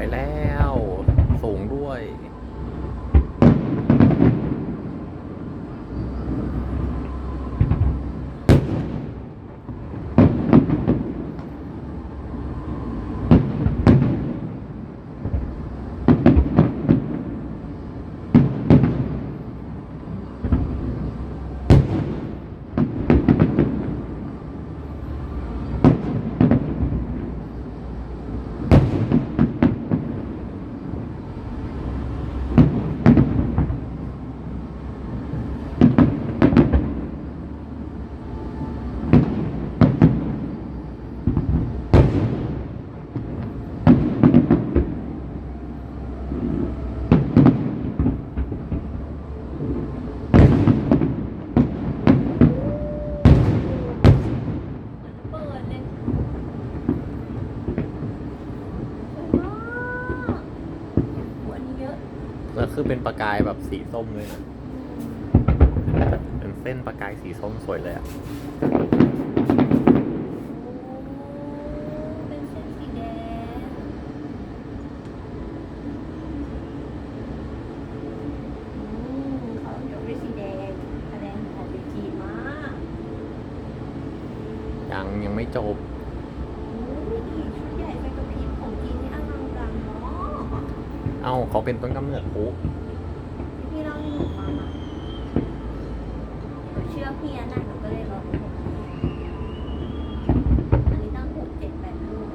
ไปแล้ว สูงด้วย คือเป็นประกายแบบสีส้มเลยนะเป็นเส้นประกายสีส้มสวยเลยอะเป็นเส้นสีแดงอืมเขาเดี๋ยวเป็นสีแดงแสดงออกเป็นจีมาก ยังยังไม่จบ โอ้ยชุดใหญ่ไฟกระพริบของจีนนี่อลังการเนาะ เอ้าเขาเป็นต้นกำเนิดพลุพี่เล่าให้หนูฟังอะหนูเชื่อพี่อันนั้นหนูก็เลยลองดูอันนี้ตั้งหกเจ็ดแปดลูก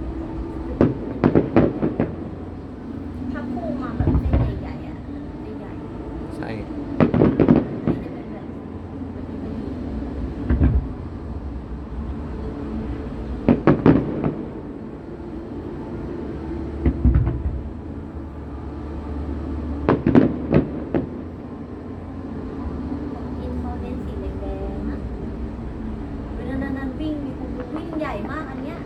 ถ้าคู่มาแบบเส้นใหญ่ๆอะมันจะใหญ่ ใช่ อันนี้จะเป็นแบบแบบนี้กินเขาเน้นสีแดงๆนะเวลานั้นๆวิ่งมีคนวิ่งใหญ่มากอันเนี้ย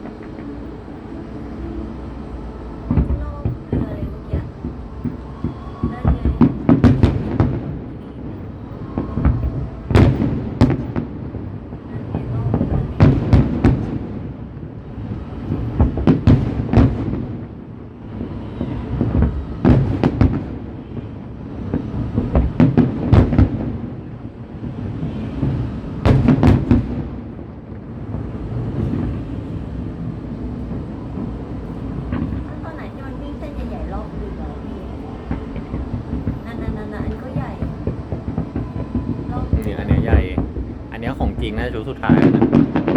รอบเรือเลยเมื่อกี้นั่นไง ตอนไหนที่มันวิ่งเส้นใหญ่ๆรอบเรือพี่นั่นๆๆๆอันนี้ก็ใหญ่ รอบเรืนี่อันเนี้ยใหญ่อันเนี้ยของจริงนะชุดสุดท้ายนะ